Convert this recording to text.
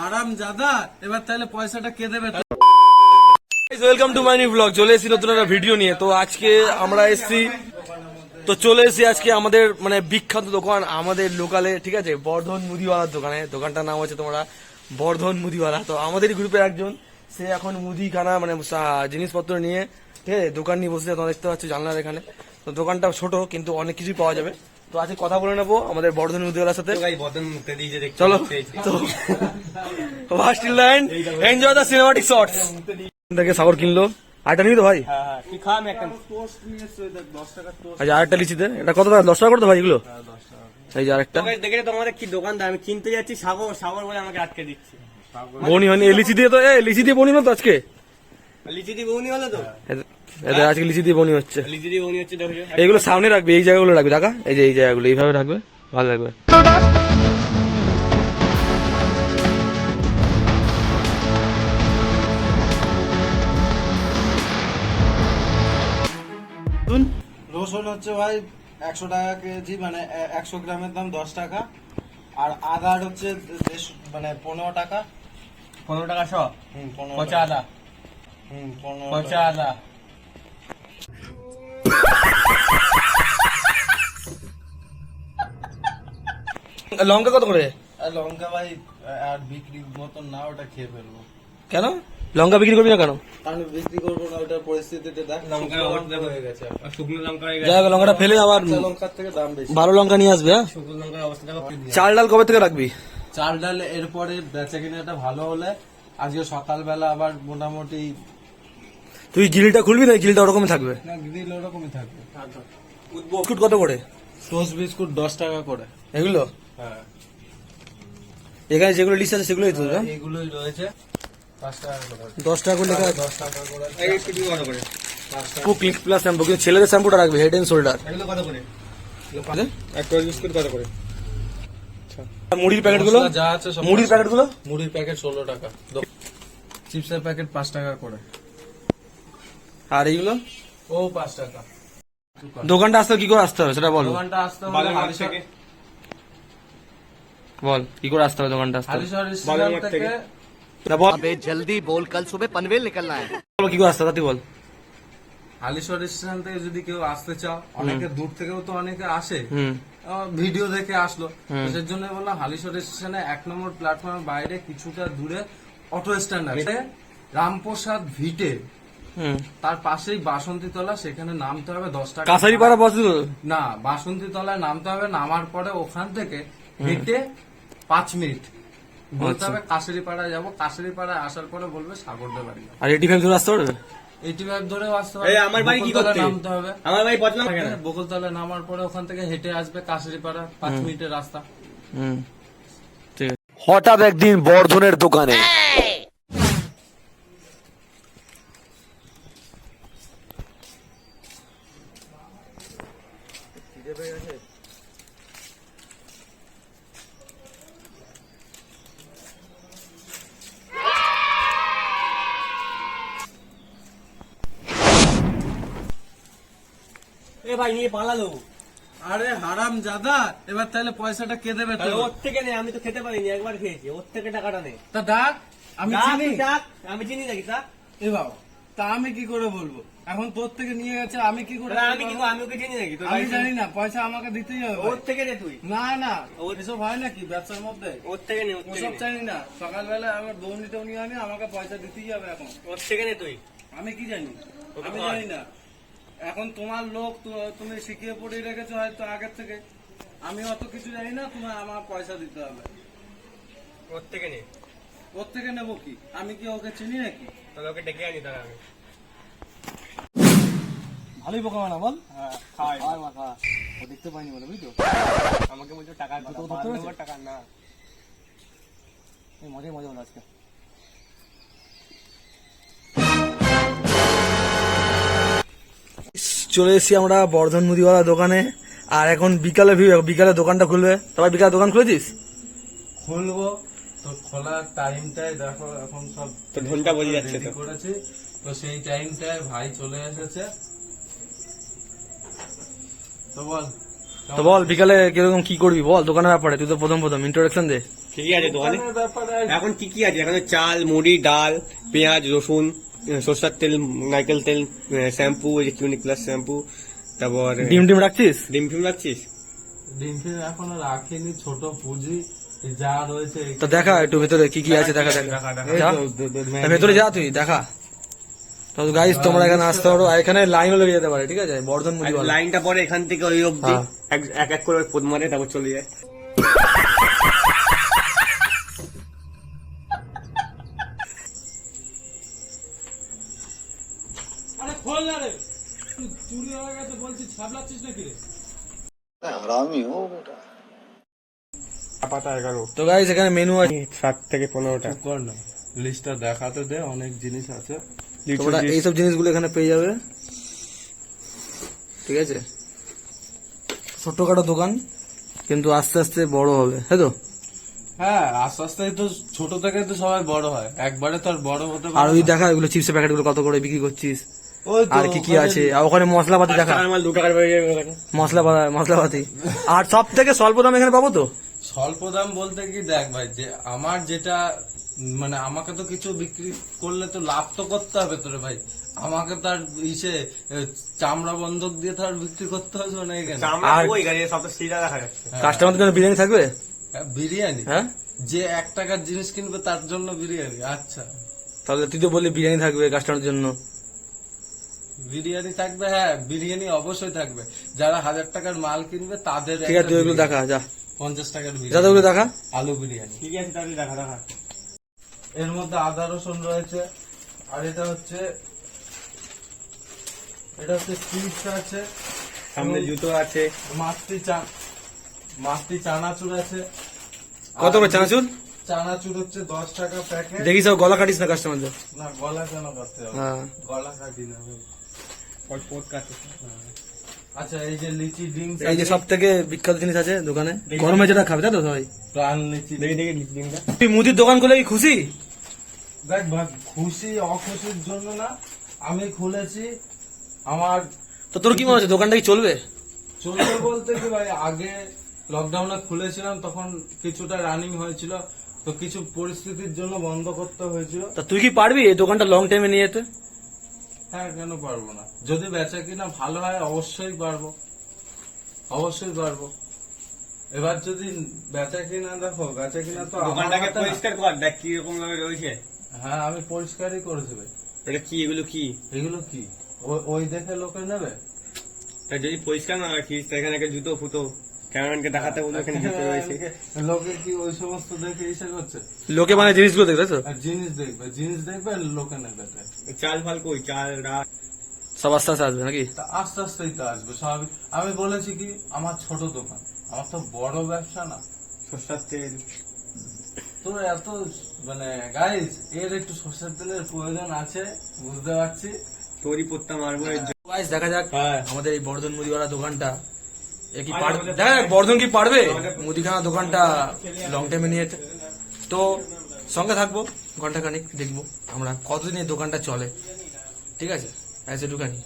হারাম জাদা এবার তাহলে পয়সাটা কে দেবে? Welcome to my new blog চলে এসেছি নতুন একটা ভিডিও নিয়ে। তো আজকে আমরা এসেছি, তো চলে এসেছি আজকে আমাদের মানে বিখ্যাত দোকান, আমাদের লোকালে, ঠিক আছে? বর্ধন মুদিওয়ালার দোকানে। দোকানটার নাম হচ্ছে তোমরা বর্ধন মুদিওয়ালা। তো আমাদের গ্রুপের একজন, সে এখন মুদিখানা মানে জিনিসপত্র নিয়ে, ঠিক আছে, দোকান নিয়ে বসে তোমরা দেখতে পাচ্ছ জানলার এখানে। তো দোকানটা ছোট, কিন্তু অনেক কিছুই পাওয়া যাবে। তো আজকে কথা বলে নেব আমাদের বর্ধন মুদিওয়ালার সাথে। চলো তো first in line enjoy the cinematic shorts থেকে সাগর কিনলো। আরেকটা নিবি তো ভাই? টাকার টোস্ট আচ্ছা আরেকটা লিচিতে এটা কত টাকা? দশ টাকা করে তো ভাই এগুলো। এই যে আরেকটা। দেখে তোমাদের কি দোকানদার আমি কিনতে যাচ্ছি সাগর সাগর বলে আমাকে আটকে দিচ্ছে। বনি হয়নি লিচি দিয়ে তো এ লিচি দিয়ে বনি না তো আজকে? লিচি দিয়ে বৌনি হলো তো? এদের আজকে লিচি দিয়ে বনি হচ্ছে। লিচি দিয়ে বৌনি হচ্ছে দেখো এইগুলো সামনে রাখবে এই জায়গাগুলো রাখবে টাকা এই যে এই জায়গাগুলো এইভাবে রাখবে ভালো লাগবে। রসুন হচ্ছে ভাই একশো টাকা কেজি মানে একশো গ্রামের দাম দশ টাকা। আর আদার হচ্ছে মানে পনেরো টাকা। পনেরো টাকা শ? হুম পনেরো পচা আদা? পচা আদা লঙ্কা কত করে? লঙ্কা ভাই আর বিক্রি মতন না ওটা খেয়ে ফেলব। কেন? লঙ্কা বিক্রি করবি না কেন? আমি বিক্রি করব না ওটার পরিস্থিতিতে দেখ লঙ্কা হয়ে গেছে শুকনো লঙ্কা হয়ে যাই লঙ্কাটা ফেলে আবার লঙ্কার থেকে দাম বেশি। ভালো লঙ্কা নিয়ে আসবে হ্যাঁ? শুকনো লঙ্কার অবস্থা চাল ডাল কবে থেকে রাখবি? চাল ডাল এরপরে বেচা কিনাটা ভালো হলে আজকে সকালবেলা আবার মোটামুটি তুই গিলটা খুলবি না গিলটা ওরকমই থাকবে? না গ্রিল ওরকমই থাকবে। বিস্কুট কত করে? টোস্ট বিস্কুট দশ টাকা করে। এগুলো? হ্যাঁ। এখানে যেগুলো লিস্ট আছে সেগুলোই তো হ্যাঁ? এইগুলোই রয়েছে। করে দশ টাকা করে লেখা দশ টাকা করে এই করে? শ্যাম্পু ক্লিক প্লাস শ্যাম্পু কিন্তু ছেলেদের শ্যাম্পুটা রাখবে হেড এন্ড শোল্ডার এগুলো কত করে? এক বিস্কুট কত করে? মুড়ির প্যাকেটগুলো? যা আছে মুড়ির প্যাকেটগুলো মুড়ির প্যাকেট ষোলো টাকা। চিপসের প্যাকেট পাঁচ টাকা করে। আর এইগুলো? ও পাঁচ টাকা। দোকানটা আসতে কি করে আসতে হবে সেটা বল। দোকানটা বল কি করে আসতে হবে দোকানটা আসতে জলদি বল কাল সুবে পনভেল নিকলনা হ্যায়। কি করে আসতে হবে? বল। হালিশ্বর স্টেশন থেকে যদি কেউ আসতে চাও অনেকে দূর থেকেও তো অনেকে আসে। ভিডিও দেখে আসলো। সের জন্য বললাম হালিশ্বর স্টেশনে এক নম্বর প্ল্যাটফর্মের বাইরে কিছুটা দূরে অটো স্ট্যান্ড আছে। রামপ্রসাদ ভিটে। তার পাশেই বাসন্তী তলা সেখানে নামতে হবে দশ টাকা। কাছারি পাড়া বস না বাসন্তী তলায় নামতে হবে নামার পরে ওখান থেকে হেঁটে পাঁচ মিনিট। বলতে হবে কাশারি পাড়ায় যাব। কাশারি পাড়ায় আসার পরে বলবে সাগরদের বাড়ি আর এটি ফাইভ ধরে আসতে পারবে? এইটি ফাইভ ধরেও আসতে এই আমার বাড়ি কি করতে? নামতে হবে। আমার ভাই পচলাম থাকে না বকুলতলায় নামার পরে ওখান থেকে হেঁটে আসবে কাশারি পাড়া পাঁচ মিনিটের রাস্তা। হুম। ঠিক আছে। हठाৎ একদিন বর্ধনের দোকানে ভাই নিয়ে পালালো। আরে হারাম জাদা এবার তাহলে পয়সাটা কে দেবে তো ওর থেকে নে আমি তো খেতে পারিনি একবার খেয়েছি। ওর থেকে টাকাটা নে। তা ডাক আমি চিনি। ডাক, আমি চিনি নাকি তা এ বাবা তা আমি কি করে বলব? এখন তোর থেকে নিয়ে গেছে আমি কি করে আমি কি আমি ওকে চিনি নাকি? আমি জানি না পয়সা আমাকে দিতেই হবে ওর থেকে নে তুই। না না এসব হয় নাকি ব্যবসার মধ্যে? ওর থেকে নে ওর ওসব জানি না সকালবেলা আমার দৌড়ি টৌনি আনি আমাকে পয়সা দিতেই হবে এখন। ওর থেকে নে তুই। আমি কি জানি? আমি জানি না। এখন তোমার লোক তো- তুমি শিখিয়ে পড়িয়ে রেখেছো হয়তো আগের থেকে। আমি অত কিছু জানি না তোমার আমার পয়সা দিতে হবে। ওর থেকে নে? ওর নেব কি? আমি কি ওকে চিনি নাকি? তাহলে ওকে ডেকে আনি তাহলে আমি। ভালোই পোকা মানা বল। হ্যাঁ, খাওয়াই। মাথা ও দেখতে পাইনি বলে বুঝলি আমাকে বলছো টাকা টাকা না। এই মজাই মজা হলো আজকে। চলে এসেছি আমরা বর্ধন মুদিওয়ালা দোকানে। আর এখন বিকালে বিকালে দোকানটা খুলবে। সবাই বিকালে দোকান খুলেছিস? খুলবো। তো খোলার টাইমটাই দেখো এখন সব তো ঢোলটা বোঝা যাচ্ছে তো। করেছি। তো সেই টাইমটায় ভাই চলে এসেছে। তো বল তো বল বিকালে কীরকম কি করবি? বল দোকানের ব্যাপারে। তুই তো প্রথম প্রথম। ইন্ট্রোডাকশন দে। কি কি আছে দোকানে। এখন কি কি আছে? এখন চাল মুড়ি ডাল পেঁয়াজ রসুন। সরষের তেল নারকেল তেল শ্যাম্পু এই যে ক্লিনিক প্লাস শ্যাম্পু তারপর ডিম ডিম রাখছিস? ডিম ফিম রাখছিস? ডিম ফিম এখনও রাখিনি ছোট পুঁজি যা রয়েছে তো দেখা একটু ভেতরে কি কি আছে দেখা দেখা। ভেতরে যা তুই দেখা। তো গাইস তোমরা এখানে আসতে পারো। এখানে লাইনও লেগে যেতে পারে ঠিক আছে? বর্ধন মুদি লাইনটা পরে এখান থেকে ওই অব্দি হ্যাঁ। এক এক এক করে পদ মারে তারপর চলে যায়। পাতা এগারো। তো গাইস এখানে মেনু আছে। সাত থেকে পনেরোটা। কর না লিস্টটা দেখাতে দে অনেক জিনিস আছে। তোমরা এইসব জিনিসগুলো এখানে পেয়ে যাবে। ঠিক আছে? ছোটখাটো দোকান কিন্তু আস্তে আস্তে বড় হবে তাই তো? হ্যাঁ আস্তে আস্তে তো ছোট থেকে তো সবাই বড় হয়। একবারে তো আর বড় হতে আর ওই দেখা এগুলো চিপসের প্যাকেটগুলো কত করে বিক্রি করছিস? আর কি কি আছে? আর ওখানে মশলাপাতি দেখা। আমার দু টাকার বেরিয়ে গেল মশলা মশলাপাতি। আর সব থেকে স্বল্প দাম এখানে পাবো তো? স্বল্প দাম বলতে কি দেখ ভাই যে আমার যেটা মানে আমাকে তো কিছু বিক্রি করলে তো লাভ তো করতে হবে তোরে ভাই। আমাকে তার ইসে চামড়া বন্ধক দিয়ে তো আর বিক্রি করতে হবে না এখানে। আর- ওই গাড়ি সব তো সিধা দেখা যাচ্ছে। কাস্টমার জন্য বিরিয়ানি থাকবে? হ্যাঁ, বিরিয়ানি। হ্যাঁ? যে এক টাকার জিনিস কিনবে তার জন্য বিরিয়ানি আচ্ছা। তাহলে তুই তো বললি বিরিয়ানি থাকবে কাস্টমারের জন্য। বিরিয়ানি থাকবে হ্যাঁ বিরিয়ানি অবশ্যই থাকবে। যারা হাজার টাকার মাল কিনবে তাদের ঠিক আছে তুই দেখা যা। পঞ্চাশ টাকার বিরিয়ানি। ওগুলো দেখা। আলু বিরিয়ানি। ঠিক আছে তাহলে দেখা দেখা। এর মধ্যে আদা রসুন রয়েছে। আর এটা হচ্ছে এটা হচ্ছে চিপস আছে। সামনে জুতো আছে। মাস্তি চান মাস্তি চানাচুর আছে। কত করে চানাচুর? চানাচুর হচ্ছে দশ টাকা প্যাকেট। দেখি সব গলা কাটিস না কাস্টমারদের না গলা কেন করতে হবে? হ্যাঁ। গলা কাটি না। ভাই। পট পট কাছে আচ্ছা এই যে লিচি ড্রিঙ্কস এই যে সব থেকে বিখ্যাত জিনিস আছে দোকানে। গরমে যেটা খাবে তাই তো সবাই প্রাণ লিচি। দেখি দেখি লিপস্টিকটা তুই মুদির দোকান খুলে কি খুশি? দেখ ভাই খুশি অখুশির জন্য না আমি খুলেছি আমার তো তোর কি মনে হচ্ছে দোকানটা কি চলবে? চলবে বলতে কি ভাই আগে লকডাউনে খুলেছিলাম তখন কিছুটা রানিং হয়েছিল তো কিছু পরিস্থিতির জন্য বন্ধ করতে হয়েছিল। তা তুই কি পারবি এই দোকানটা লং টাইমে নিয়ে যেতে? হ্যাঁ কেন পারব না? যদি বেচা কিনা ভালো হয় অবশ্যই পারব। অবশ্যই পারব। এবার যদি বেচা কিনা দেখো বেচা কিনা তো দোকানটাকে পরিষ্কার কর দেখ কি রকম ভাবে রয়েছে। হ্যাঁ আমি পরিষ্কারই করেছি ভাই। এটা কি এগুলো কি? এগুলো কি? ওই- দেখে লোকে নেবে? তা যদি পরিষ্কার না রাখিস তা এখানে জুতো ফুটো। ক্যামেরাম্যানকে দেখাতে এখানে জুতো রয়েছে। লোকে কি ওই সমস্ত দেখে করছে? লোকে মানে জিনিসগুলো দেখবে তো? আর জিনিস দেখবে জিনিস দেখবে আর লোকে নেবে চাল ফাল কই? চাল ডাল? সব আস্তে আস্তে আসবে নাকি? আস্তে আস্তেই তো আসবে স্বাভাবিক। আমি বলেছি কি আমার ছোট দোকান আমার তো বড় ব্যবসা না। সর্ষার তেল। তোর এত মানে গাইজ এর একটু সর্ষের তেলের প্রয়োজন আছে বুঝতে পারছি। মারবো এর জন্য। গাইস দেখা যাক হ্যাঁ। আমাদের এই বর্ধন মুদিওয়ালা দোকানটা এ কি দেখা বর্ধন কি পারবে মুদিখানা দোকানটা লং টাইমে নিয়ে যেতে। তো সঙ্গে থাকব ঘণ্টা খানিক দেখব আমরা কতদিন এই দোকানটা চলে ঠিক আছে এসে ঢুকানি